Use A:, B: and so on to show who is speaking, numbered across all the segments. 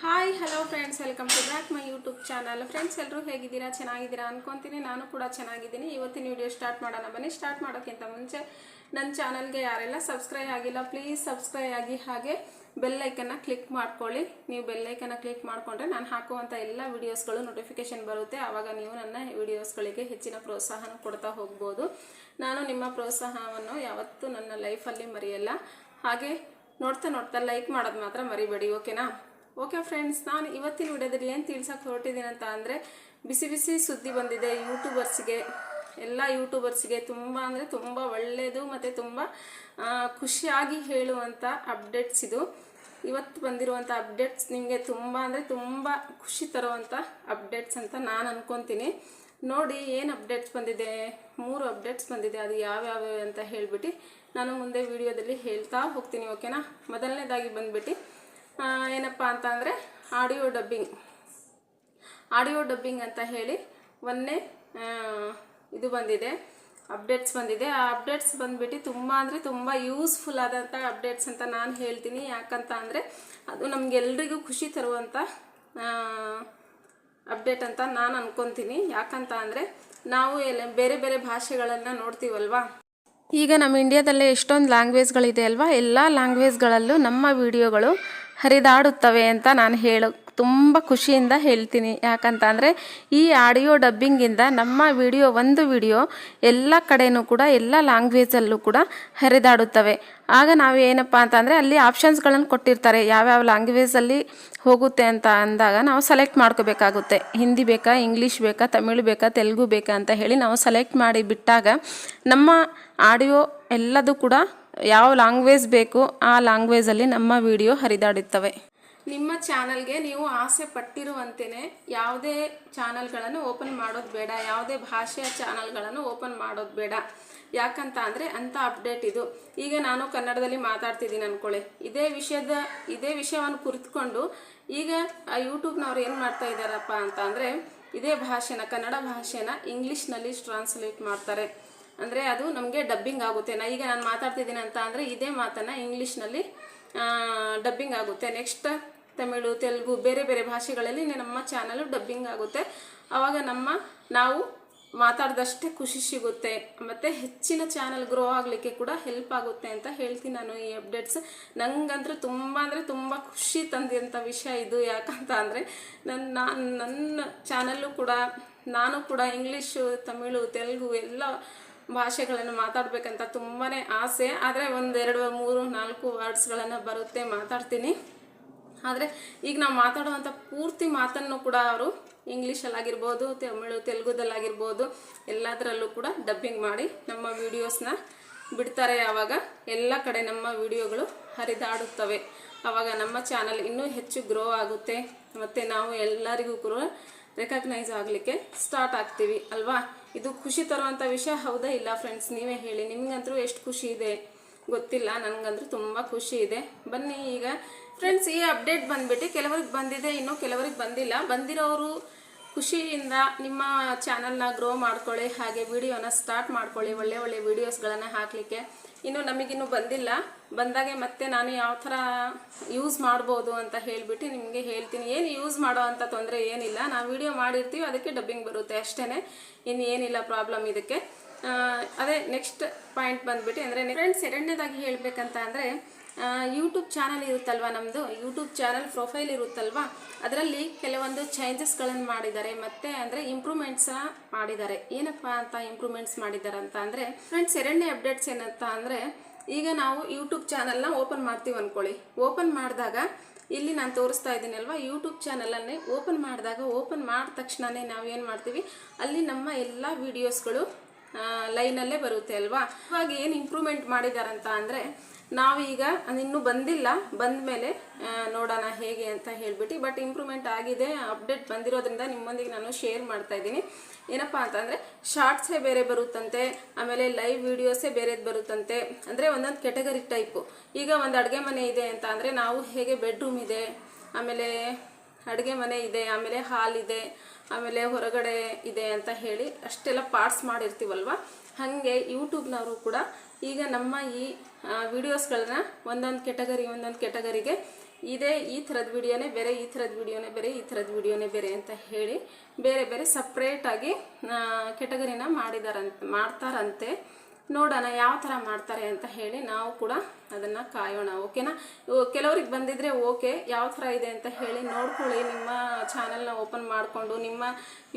A: Hi hello friends welcome to back my YouTube channel friends ಎಲ್ಲರೂ ಹೇಗಿದ್ದೀರಾ? ಚೆನ್ನಾಗಿದ್ದೀರಾ ಅನ್ಕೊಂತೀನಿ. ನಾನು ಕೂಡ ಚೆನ್ನಾಗಿದ್ದೀನಿ. ಇವತ್ತಿನ ವಿಡಿಯೋ ಸ್ಟಾರ್ಟ್ ಮಾಡೋಣ. ಬನ್ನಿ ಸ್ಟಾರ್ಟ್ ಮಾಡೋಕ್ಕಿಂತ ಮುಂಚೆ ನನ್ನ ಚಾನಲ್ಗೆ ಯಾರೆಲ್ಲ ಸಬ್ಸ್ಕ್ರೈಬ್ ಆಗಿಲ್ಲ ಪ್ಲೀಸ್ ಸಬ್ಸ್ಕ್ರೈಬ್ ಆಗಿ ಹಾಗೆ ಬೆಲ್ ಐಕನ್ನ ಕ್ಲಿಕ್ ಮಾಡ್ಕೊಳ್ಳಿ. ನೀವು ಬೆಲ್ ಐಕನ್ನ ಕ್ಲಿಕ್ ಮಾಡಿಕೊಂಡ್ರೆ ನಾನು ಹಾಕುವಂಥ ಎಲ್ಲ ವೀಡಿಯೋಸ್ಗಳು ನೋಟಿಫಿಕೇಶನ್ ಬರುತ್ತೆ. ಆವಾಗ ನೀವು ನನ್ನ ವಿಡಿಯೋಸ್ಗಳಿಗೆ ಹೆಚ್ಚಿನ ಪ್ರೋತ್ಸಾಹನ ಕೊಡ್ತಾ ಹೋಗ್ಬೋದು. ನಾನು ನಿಮ್ಮ ಪ್ರೋತ್ಸಾಹವನ್ನು ಯಾವತ್ತೂ ನನ್ನ ಲೈಫಲ್ಲಿ ಮರೆಯಲ್ಲ. ಹಾಗೆ ನೋಡ್ತಾ ನೋಡ್ತಾ ಲೈಕ್ ಮಾಡೋದು ಮಾತ್ರ ಮರಿಬೇಡಿ ಓಕೆನಾ ಓಕೆ ಫ್ರೆಂಡ್ಸ್ ನಾನು ಇವತ್ತಿನ ವಿಡಿಯೋದಲ್ಲಿ ಏನು ತಿಳ್ಸೋಕೆ ಹೊರಟಿದ್ದೀನಿ ಅಂತ ಅಂದರೆ ಬಿಸಿ ಬಿಸಿ ಸುದ್ದಿ ಬಂದಿದೆ. ಯೂಟ್ಯೂಬರ್ಸ್ಗೆ ಎಲ್ಲ ಯೂಟ್ಯೂಬರ್ಸ್ಗೆ ತುಂಬ ಅಂದರೆ ತುಂಬ ಒಳ್ಳೆಯದು ಮತ್ತು ತುಂಬ ಖುಷಿಯಾಗಿ ಹೇಳುವಂಥ ಅಪ್ಡೇಟ್ಸ್ ಇದು. ಇವತ್ತು ಬಂದಿರುವಂಥ ಅಪ್ಡೇಟ್ಸ್ ನಿಮಗೆ ತುಂಬ ಅಂದರೆ ತುಂಬ ಖುಷಿ ತರುವಂಥ ಅಪ್ಡೇಟ್ಸ್ ಅಂತ ನಾನು ಅಂದ್ಕೊತೀನಿ ನೋಡಿ, ಏನು ಅಪ್ಡೇಟ್ಸ್ ಬಂದಿದೆ? ಮೂರು ಅಪ್ಡೇಟ್ಸ್ ಬಂದಿದೆ. ಅದು ಯಾವ್ಯಾವ ಅಂತ ಹೇಳ್ಬಿಟ್ಟು ನಾನು ಮುಂದೆ ವಿಡಿಯೋದಲ್ಲಿ ಹೇಳ್ತಾ ಹೋಗ್ತೀನಿ ಓಕೆನಾ ಮೊದಲನೇದಾಗಿ ಬಂದ್ಬಿಟ್ಟು ಏನಪ್ಪ ಅಂತ ಅಂದರೆ ಆಡಿಯೋ ಡಬ್ಬಿಂಗ್ ಆಡಿಯೋ ಡಬ್ಬಿಂಗ್ ಅಂತ ಹೇಳಿ ಒಂದೇ ಇದು ಬಂದಿದೆ. ಅಪ್ಡೇಟ್ಸ್ ಬಂದಿದೆ. ಆ ಅಪ್ಡೇಟ್ಸ್ ಬಂದುಬಿಟ್ಟು ತುಂಬ ಅಂದರೆ ತುಂಬ ಯೂಸ್ಫುಲ್ ಆದಂಥ ಅಪ್ಡೇಟ್ಸ್ ಅಂತ ನಾನು ಹೇಳ್ತೀನಿ. ಯಾಕಂತ ಅಂದರೆ ಅದು ನಮಗೆಲ್ರಿಗೂ ಖುಷಿ ತರುವಂಥ ಅಪ್ಡೇಟ್ ಅಂತ ನಾನು ಅನ್ಕೊತೀನಿ. ಯಾಕಂತ ಅಂದರೆ ನಾವು ಎಲ್ಲ ಬೇರೆ ಬೇರೆ ಭಾಷೆಗಳನ್ನು ನೋಡ್ತೀವಲ್ವಾ? ಈಗ ನಮ್ಮ ಇಂಡಿಯಾದಲ್ಲೇ ಎಷ್ಟೊಂದು ಲ್ಯಾಂಗ್ವೇಜ್ಗಳಿದೆ ಅಲ್ವಾ? ಎಲ್ಲ ಲ್ಯಾಂಗ್ವೇಜ್ಗಳಲ್ಲೂ ನಮ್ಮ ವಿಡಿಯೋಗಳು ಹರಿದಾಡುತ್ತವೆ ಅಂತ ನಾನು ಹೇಳು, ತುಂಬ ಖುಷಿಯಿಂದ ಹೇಳ್ತೀನಿ. ಯಾಕಂತ ಅಂದರೆ ಈ ಆಡಿಯೋ ಡಬ್ಬಿಂಗಿಂದ ನಮ್ಮ ವಿಡಿಯೋ, ಒಂದು ವಿಡಿಯೋ ಎಲ್ಲ ಕಡೆಯೂ ಕೂಡ, ಎಲ್ಲ ಲ್ಯಾಂಗ್ವೇಜಲ್ಲೂ ಕೂಡ ಹರಿದಾಡುತ್ತವೆ. ಆಗ ನಾವು ಏನಪ್ಪ ಅಂತಂದರೆ ಅಲ್ಲಿ ಆಪ್ಷನ್ಸ್ಗಳನ್ನು ಕೊಟ್ಟಿರ್ತಾರೆ, ಯಾವ್ಯಾವ ಲ್ಯಾಂಗ್ವೇಜಲ್ಲಿ ಹೋಗುತ್ತೆ ಅಂತ ಅಂದಾಗ ನಾವು ಸೆಲೆಕ್ಟ್ ಮಾಡ್ಕೋಬೇಕಾಗುತ್ತೆ. ಹಿಂದಿ ಬೇಕಾ, ಇಂಗ್ಲೀಷ್ ಬೇಕಾ, ತಮಿಳು ಬೇಕಾ, ತೆಲುಗು ಬೇಕಾ ಅಂತ ಹೇಳಿ ನಾವು ಸೆಲೆಕ್ಟ್ ಮಾಡಿ ಬಿಟ್ಟಾಗ ನಮ್ಮ ಆಡಿಯೋ ಎಲ್ಲದೂ ಕೂಡ ಯಾವ ಲ್ಯಾಂಗ್ವೇಜ್ ಬೇಕು ಆ ಲ್ಯಾಂಗ್ವೇಜಲ್ಲಿ ನಮ್ಮ ವಿಡಿಯೋ ಹರಿದಾಡುತ್ತವೆ. ನಿಮ್ಮ ಚಾನಲ್ಗೆ ನೀವು ಆಸೆ ಪಟ್ಟಿರುವಂತೆಯೇ ಯಾವುದೇ ಚಾನಲ್ಗಳನ್ನು ಓಪನ್ ಮಾಡೋದು ಬೇಡ, ಯಾವುದೇ ಭಾಷೆಯ ಚಾನಲ್ಗಳನ್ನು ಓಪನ್ ಮಾಡೋದು ಬೇಡ. ಯಾಕಂತ ಅಂದರೆ ಅಂಥ ಅಪ್ಡೇಟ್ ಇದು. ಈಗ ನಾನು ಕನ್ನಡದಲ್ಲಿ ಮಾತಾಡ್ತಿದ್ದೀನಿ ಅಂದ್ಕೊಳ್ಳಿ ಇದೇ ವಿಷಯದ, ಇದೇ ವಿಷಯವನ್ನು ಕುರಿತುಕೊಂಡು ಈಗ ಆ ಯೂಟ್ಯೂಬ್ನವ್ರು ಏನು ಮಾಡ್ತಾ ಇದ್ದಾರಪ್ಪ ಅಂತ ಅಂದರೆ ಇದೇ ಭಾಷೆನ, ಕನ್ನಡ ಭಾಷೆನ ಇಂಗ್ಲೀಷ್ನಲ್ಲಿ ಟ್ರಾನ್ಸ್ಲೇಟ್ ಮಾಡ್ತಾರೆ. ಅಂದರೆ ಅದು ನಮಗೆ ಡಬ್ಬಿಂಗ್ ಆಗುತ್ತೆ. ನಾ ಈಗ ನಾನು ಮಾತಾಡ್ತಿದ್ದೀನಿ ಅಂತ ಅಂದರೆ ಇದೇ ಮಾತನ್ನು ಇಂಗ್ಲೀಷ್ನಲ್ಲಿ ಡಬ್ಬಿಂಗ್ ಆಗುತ್ತೆ. ನೆಕ್ಸ್ಟ್ ತಮಿಳು, ತೆಲುಗು, ಬೇರೆ ಬೇರೆ ಭಾಷೆಗಳಲ್ಲಿ ನಮ್ಮ ಚಾನಲ್ ಡಬ್ಬಿಂಗ್ ಆಗುತ್ತೆ. ಆವಾಗ ನಮ್ಮ, ನಾವು ಮಾತಾಡ್ದಷ್ಟೇ ಖುಷಿ ಸಿಗುತ್ತೆ. ಮತ್ತು ಹೆಚ್ಚಿನ ಚಾನಲ್ ಗ್ರೋ ಆಗಲಿಕ್ಕೆ ಕೂಡ ಹೆಲ್ಪ್ ಆಗುತ್ತೆ ಅಂತ ಹೇಳ್ತೀನಿ ನಾನು ಈ ಅಪ್ಡೇಟ್ಸ್ ನಂಗಂದ್ರೆ ತುಂಬ ಅಂದರೆ ತುಂಬ ಖುಷಿ ತಂದಿರೋಂಥ ವಿಷಯ ಇದು. ಯಾಕಂತ ಅಂದರೆ ನನ್ನ ನಾನು, ನನ್ನ ಚಾನಲ್ಲು ಕೂಡ, ನಾನು ಕೂಡ ಇಂಗ್ಲೀಷು ತಮಿಳು, ತೆಲುಗು ಎಲ್ಲ ಭಾಷೆಗಳನ್ನು ಮಾತಾಡಬೇಕಂತ ತುಂಬಾ ಆಸೆ. ಆದರೆ ಒಂದೆರಡು, ಮೂರು, ನಾಲ್ಕು ವರ್ಡ್ಸ್ಗಳನ್ನು ಬರುತ್ತೆ, ಮಾತಾಡ್ತೀನಿ. ಆದರೆ ಈಗ ನಾವು ಮಾತಾಡುವಂಥ ಪೂರ್ತಿ ಮಾತನ್ನು ಕೂಡ ಅವರು ಇಂಗ್ಲೀಷಲ್ಲಾಗಿರ್ಬೋದು, ತಮಿಳು, ತೆಲುಗುದಲ್ಲಾಗಿರ್ಬೋದು, ಎಲ್ಲದರಲ್ಲೂ ಕೂಡ ಡಬ್ಬಿಂಗ್ ಮಾಡಿ ನಮ್ಮ ವೀಡಿಯೋಸ್ನ ಬಿಡ್ತಾರೆ. ಆವಾಗ ಎಲ್ಲ ಕಡೆ ನಮ್ಮ ವಿಡಿಯೋಗಳು ಹರಿದಾಡುತ್ತವೆ. ಆವಾಗ ನಮ್ಮ ಚಾನಲ್ ಇನ್ನೂ ಹೆಚ್ಚು ಗ್ರೋ ಆಗುತ್ತೆ. ಮತ್ತು ನಾವು ಎಲ್ಲರಿಗೂ ಕೂಡ ರೆಕಗ್ನೈಸ್ ಆಗಲಿಕ್ಕೆ ಸ್ಟಾರ್ಟ್ ಆಗ್ತೀವಿ, ಅಲ್ವಾ? ಇದು ಖುಷಿ ತರುವಂಥ ವಿಷಯ? ಹೌದಾ? ಇಲ್ಲ ಫ್ರೆಂಡ್ಸ್ ನೀವೇ ಹೇಳಿ. ನಿಮಗಂತರೂ ಎಷ್ಟು ಖುಷಿ ಇದೆ? ಗೊತ್ತಿಲ್ಲ, ನನಗಂತೂ ತುಂಬ ಖುಷಿ ಇದೆ. ಬನ್ನಿ ಈಗ. ಫ್ರೆಂಡ್ಸ್ ಈ ಅಪ್ಡೇಟ್ ಬಂದ್ಬಿಟ್ಟು ಕೆಲವರಿಗೆ ಬಂದಿದೆ, ಇನ್ನು ಕೆಲವ್ರಿಗೆ ಬಂದಿಲ್ಲ. ಬಂದಿರೋರು ಖುಷಿಯಿಂದ ನಿಮ್ಮ ಚಾನಲ್ನ ಗ್ರೋ ಮಾಡ್ಕೊಳ್ಳಿ, ಹಾಗೆ ವಿಡಿಯೋನ ಸ್ಟಾರ್ಟ್ ಮಾಡ್ಕೊಳ್ಳಿ, ಒಳ್ಳೆ ಒಳ್ಳೆ ವೀಡಿಯೋಸ್ಗಳನ್ನು ಹಾಕಲಿಕ್ಕೆ. ಇನ್ನು ನಮಗಿನ್ನೂ ಬಂದಿಲ್ಲ. ಬಂದಾಗೆ ಮತ್ತೆ ನಾನು ಯಾವ ಥರ ಯೂಸ್ ಮಾಡ್ಬೋದು ಅಂತ ಹೇಳಿಬಿಟ್ಟು ನಿಮಗೆ ಹೇಳ್ತೀನಿ. ಏನು ಯೂಸ್ ಮಾಡೋ ಅಂತ ತೊಂದರೆ ಏನಿಲ್ಲ. ನಾವು ವಿಡಿಯೋ ಮಾಡಿರ್ತೀವಿ, ಅದಕ್ಕೆ ಡಬ್ಬಿಂಗ್ ಬರುತ್ತೆ ಅಷ್ಟೇ ಇನ್ನು ಏನಿಲ್ಲ ಪ್ರಾಬ್ಲಮ್ ಇದಕ್ಕೆ. ಅದೇ ನೆಕ್ಸ್ಟ್ ಪಾಯಿಂಟ್ ಬಂದ್ಬಿಟ್ಟು ಅಂದರೆ ಫ್ರೆಂಡ್ಸ್ ಎರಡನೇದಾಗಿ ಹೇಳಬೇಕಂತ ಅಂದರೆ ಯೂಟ್ಯೂಬ್ ಚಾನಲ್ ಇರುತ್ತಲ್ವ ನಮ್ಮದು ಯೂಟ್ಯೂಬ್ ಚಾನಲ್ ಪ್ರೊಫೈಲ್ ಇರುತ್ತಲ್ವ? ಅದರಲ್ಲಿ ಕೆಲವೊಂದು ಚೇಂಜಸ್ಗಳನ್ನು ಮಾಡಿದ್ದಾರೆ. ಮತ್ತು ಅಂದರೆ ಇಂಪ್ರೂವ್ಮೆಂಟ್ಸ ಮಾಡಿದ್ದಾರೆ. ಏನಪ್ಪ ಅಂತ ಇಂಪ್ರೂವ್ಮೆಂಟ್ಸ್ ಮಾಡಿದ್ದಾರೆ ಅಂತ ಅಂದರೆ ಫ್ರೆಂಡ್ಸ್ ಎರಡನೇ ಅಪ್ಡೇಟ್ಸ್ ಏನಂತ ಅಂದರೆ, ಈಗ ನಾವು ಯೂಟ್ಯೂಬ್ ಚಾನಲ್ನ ಓಪನ್ ಮಾಡ್ತೀವಿ ಅಂದ್ಕೊಳ್ಳಿ ಓಪನ್ ಮಾಡಿದಾಗ ಇಲ್ಲಿ ನಾನು ತೋರಿಸ್ತಾ ಇದ್ದೀನಿ ಅಲ್ವಾ ಯೂಟ್ಯೂಬ್ ಚಾನಲನ್ನೇ ಓಪನ್ ಮಾಡಿದಾಗ ಓಪನ್ ಮಾಡಿದ ತಕ್ಷಣವೇ ನಾವು ಏನು ಮಾಡ್ತೀವಿ? ಅಲ್ಲಿ ನಮ್ಮ ಎಲ್ಲ ವೀಡಿಯೋಸ್ಗಳು ಲೈನಲ್ಲೇ ಬರುತ್ತೆ ಅಲ್ವಾ? ಹಾಗೆ ಏನು ಇಂಪ್ರೂವ್ಮೆಂಟ್ ಮಾಡಿದಾರಂತ ಅಂದರೆ ನಾವೀಗ ಇನ್ನೂ ಬಂದಿಲ್ಲ. ಬಂದ ಮೇಲೆ ನೋಡೋಣ ಹೇಗೆ ಅಂತ ಹೇಳ್ಬಿಟ್ಟು, ಬಟ್ ಇಂಪ್ರೂವ್ಮೆಂಟ್ ಆಗಿದೆ ಅಪ್ಡೇಟ್ ಬಂದಿರೋದ್ರಿಂದ ನಿಮ್ಮೊಂದಿಗೆ ನಾನು ಶೇರ್ ಮಾಡ್ತಾ ಇದ್ದೀನಿ. ಏನಪ್ಪ ಅಂತಂದರೆ ಶಾರ್ಟ್ಸೇ ಬೇರೆ ಬರುತ್ತಂತೆ, ಆಮೇಲೆ ಲೈವ್ ವೀಡಿಯೋಸೇ ಬೇರೆದು ಬರುತ್ತಂತೆ, ಅಂದರೆ ಒಂದೊಂದು ಕೆಟಗರಿ ಟೈಪು ಈಗ ಒಂದು ಅಡುಗೆ ಮನೆ ಇದೆ ಅಂತ ಅಂದರೆ, ನಾವು ಹೇಗೆ ಬೆಡ್ರೂಮ್ ಇದೆ, ಆಮೇಲೆ ಅಡುಗೆ ಮನೆ ಇದೆ, ಆಮೇಲೆ ಹಾಲ್ ಇದೆ ಆಮೇಲೆ ಹೊರಗಡೆ ಇದೆ ಅಂತ ಹೇಳಿ ಅಷ್ಟೆಲ್ಲ ಪಾರ್ಟ್ಸ್ ಮಾಡಿರ್ತೀವಲ್ವ? ಹಾಗೆ ಯೂಟ್ಯೂಬ್ನವರು ಕೂಡ ಈಗ ನಮ್ಮ ಈ ವಿಡಿಯೋಸ್ಗಳನ್ನ ಒಂದೊಂದು ಕೆಟಗರಿ ಒಂದೊಂದು ಕೆಟಗರಿಗೆ ಇದೇ ಈ ಥರದ ವಿಡಿಯೋನೇ ಬೇರೆ, ಈ ಥರದ ವಿಡಿಯೋನೇ ಬೇರೆ, ಈ ಥರದ ವಿಡಿಯೋನೇ ಬೇರೆ ಅಂತ ಹೇಳಿ ಬೇರೆ ಬೇರೆ ಸಪ್ರೇಟಾಗಿ ಕೆಟಗರಿನ ಮಾಡಿದಾರಂತೆ, ಮಾಡ್ತಾರಂತೆ. ನೋಡೋಣ ಯಾವ ಥರ ಮಾಡ್ತಾರೆ ಅಂತ ಹೇಳಿ ನಾವು ಕೂಡ ಅದನ್ನು ಕಾಯೋಣ, ಓಕೆನಾ? ಕೆಲವ್ರಿಗೆ ಬಂದಿದ್ರೆ ಓಕೆ, ಯಾವ ಥರ ಇದೆ ಅಂತ ಹೇಳಿ ನೋಡ್ಕೊಳ್ಳಿ, ನಿಮ್ಮ ಚಾನಲ್ನ ಓಪನ್ ಮಾಡಿಕೊಂಡು, ನಿಮ್ಮ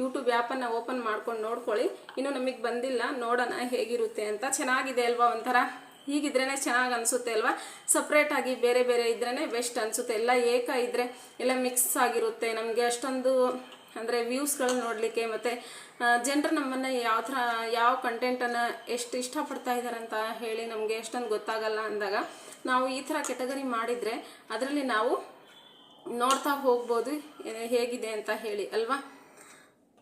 A: ಯೂಟ್ಯೂಬ್ ಆ್ಯಪನ್ನು ಓಪನ್ ಮಾಡ್ಕೊಂಡು ನೋಡ್ಕೊಳ್ಳಿ. ಇನ್ನೂ ನಮಗೆ ಬಂದಿಲ್ಲ, ನೋಡೋಣ ಹೇಗಿರುತ್ತೆ ಅಂತ. ಚೆನ್ನಾಗಿದೆ ಅಲ್ವಾ ಒಂಥರ? ಹೀಗಿದ್ರೇ ಚೆನ್ನಾಗಿ ಅನಿಸುತ್ತೆ ಅಲ್ವಾ? ಸಪ್ರೇಟಾಗಿ ಬೇರೆ ಬೇರೆ ಇದ್ರೇ ಬೆಸ್ಟ್ ಅನಿಸುತ್ತೆ. ಎಲ್ಲ ಏಕ ಇದ್ದರೆ ಎಲ್ಲ ಮಿಕ್ಸ್ ಆಗಿರುತ್ತೆ. ನಮಗೆ ಅಷ್ಟೊಂದು ಅಂದರೆ ವ್ಯೂಸ್ಗಳು ನೋಡಲಿಕ್ಕೆ ಮತ್ತು ಜನರು ನಮ್ಮನ್ನು ಯಾವ ಥರ, ಯಾವ ಕಂಟೆಂಟನ್ನು ಎಷ್ಟು ಇಷ್ಟಪಡ್ತಾ ಇದ್ದಾರೆ ಅಂತ ಹೇಳಿ ನಮಗೆ ಎಷ್ಟೊಂದು ಗೊತ್ತಾಗಲ್ಲ ಅಂದಾಗ, ನಾವು ಈ ಥರ ಕೆಟಗರಿ ಮಾಡಿದರೆ ಅದರಲ್ಲಿ ನಾವು ನೋಡ್ತಾ ಹೋಗ್ಬೋದು ಹೇಗಿದೆ ಅಂತ ಹೇಳಿ, ಅಲ್ವಾ?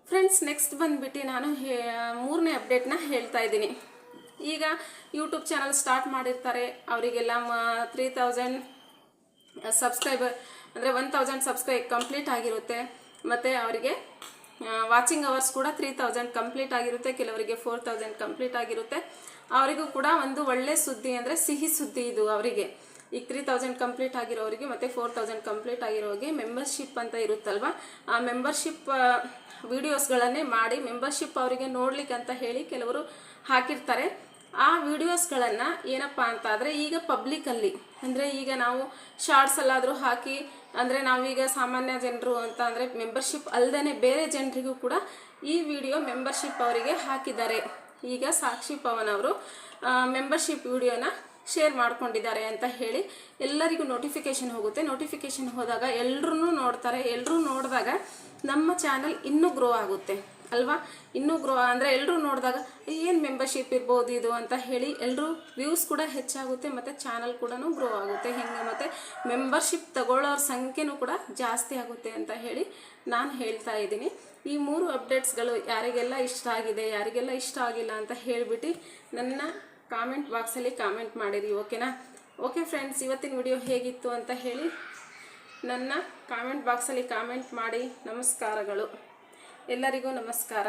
A: ಫ್ರೆಂಡ್ಸ್ ನೆಕ್ಸ್ಟ್ ಬಂದುಬಿಟ್ಟು ನಾನು ಹೇ, ಮೂರನೇ ಅಪ್ಡೇಟ್ನ ಹೇಳ್ತಾ ಇದ್ದೀನಿ. ಈಗ ಯೂಟ್ಯೂಬ್ ಚಾನಲ್ ಸ್ಟಾರ್ಟ್ ಮಾಡಿರ್ತಾರೆ, ಅವರಿಗೆಲ್ಲ ತ್ರೀ ತೌಸಂಡ್ ಸಬ್ಸ್ಕ್ರೈಬರ್ ಅಂದರೆ ಒನ್ ತೌಸಂಡ್ ಸಬ್ಸ್ಕ್ರೈಬ್ ಕಂಪ್ಲೀಟ್ ಆಗಿರುತ್ತೆ. ಮತ್ತು ಅವರಿಗೆ ವಾಚಿಂಗ್ ಅವರ್ಸ್ ಕೂಡ ತ್ರೀ ತೌಸಂಡ್ ಕಂಪ್ಲೀಟ್ ಆಗಿರುತ್ತೆ, ಕೆಲವರಿಗೆ ಫೋರ್ ತೌಸಂಡ್ ಕಂಪ್ಲೀಟ್ ಆಗಿರುತ್ತೆ. ಅವರಿಗೂ ಕೂಡ ಒಂದು ಒಳ್ಳೆ ಸುದ್ದಿ ಅಂದರೆ ಸಿಹಿ ಸುದ್ದಿ ಇದು ಅವರಿಗೆ. ಈಗ ತ್ರೀ ತೌಸಂಡ್ ಕಂಪ್ಲೀಟ್ ಆಗಿರೋರಿಗೆ ಮತ್ತು ಫೋರ್ ತೌಸಂಡ್ ಕಂಪ್ಲೀಟ್ ಆಗಿರೋರಿಗೆ ಮೆಂಬರ್ಶಿಪ್ ಅಂತ ಇರುತ್ತಲ್ವ? ಆ ಮೆಂಬರ್ಶಿಪ್ ವಿಡಿಯೋಸ್ಗಳನ್ನೇ ಮಾಡಿ ಮೆಂಬರ್ಶಿಪ್ ಅವರಿಗೆ ನೋಡ್ಲಿಕ್ಕೆ ಅಂತ ಹೇಳಿ ಕೆಲವರು ಹಾಕಿರ್ತಾರೆ. ಆ ವಿಡಿಯೋಸ್ಗಳನ್ನು ಏನಪ್ಪ ಅಂತ ಈಗ ಪಬ್ಲಿಕಲ್ಲಿ ಅಂದರೆ ಈಗ ನಾವು ಶಾರ್ಟ್ಸ್ ಅಲ್ಲಾದರೂ ಹಾಕಿ ಅಂದರೆ ನಾವೀಗ ಸಾಮಾನ್ಯ ಜನರು ಅಂತ ಅಂದರೆ ಮೆಂಬರ್ಶಿಪ್ ಅಲ್ಲದೇ ಬೇರೆ ಜನರಿಗೂ ಕೂಡ ಈ ವಿಡಿಯೋ ಮೆಂಬರ್ಶಿಪ್ ಅವರಿಗೆ ಹಾಕಿದ್ದಾರೆ. ಈಗ ಸಾಕ್ಷಿ ಪವನ್ ಅವರು ಮೆಂಬರ್ಶಿಪ್ ವಿಡಿಯೋನ ಶೇರ್ ಮಾಡ್ಕೊಂಡಿದ್ದಾರೆ ಅಂತ ಹೇಳಿ ಎಲ್ಲರಿಗೂ ನೋಟಿಫಿಕೇಶನ್ ಹೋಗುತ್ತೆ. ನೋಟಿಫಿಕೇಶನ್ ಹೋದಾಗ ಎಲ್ಲರೂ ನೋಡ್ತಾರೆ. ಎಲ್ಲರೂ ನೋಡಿದಾಗ ನಮ್ಮ ಚಾನಲ್ ಇನ್ನೂ ಗ್ರೋ ಆಗುತ್ತೆ. ಅಲ್ವಾ? ಇನ್ನೂ ಗ್ರೋ ಅಂದರೆ ಎಲ್ಲರೂ ನೋಡಿದಾಗ ಏನು ಮೆಂಬರ್ಶಿಪ್ ಇರ್ಬೋದು ಇದು? ಅಂತ ಹೇಳಿ ಎಲ್ಲರೂ ವ್ಯೂಸ್ ಕೂಡ ಹೆಚ್ಚಾಗುತ್ತೆ, ಮತ್ತು ಚಾನಲ್ ಕೂಡ ಗ್ರೋ ಆಗುತ್ತೆ. ಹಿಂಗೆ ಮತ್ತು ಮೆಂಬರ್ಶಿಪ್ ತಗೊಳ್ಳೋರ ಸಂಖ್ಯೆನೂ ಕೂಡ ಜಾಸ್ತಿ ಆಗುತ್ತೆ ಅಂತ ಹೇಳಿ ನಾನು ಹೇಳ್ತಾ ಇದ್ದೀನಿ. ಈ ಮೂರು ಅಪ್ಡೇಟ್ಸ್ಗಳು ಯಾರಿಗೆಲ್ಲ ಇಷ್ಟ ಆಗಿದೆ, ಯಾರಿಗೆಲ್ಲ ಇಷ್ಟ ಆಗಿಲ್ಲ ಅಂತ ಹೇಳಿಬಿಟ್ಟು ನನ್ನ ಕಾಮೆಂಟ್ ಬಾಕ್ಸಲ್ಲಿ ಕಾಮೆಂಟ್ ಮಾಡಿರಿ ಓಕೆನಾ ಓಕೆ ಫ್ರೆಂಡ್ಸ್ ಇವತ್ತಿನ ವಿಡಿಯೋ ಹೇಗಿತ್ತು ಅಂತ ಹೇಳಿ ನನ್ನ ಕಾಮೆಂಟ್ ಬಾಕ್ಸಲ್ಲಿ ಕಾಮೆಂಟ್ ಮಾಡಿ, ನಮಸ್ಕಾರಗಳು. ಎಲ್ಲರಿಗೂ ನಮಸ್ಕಾರ.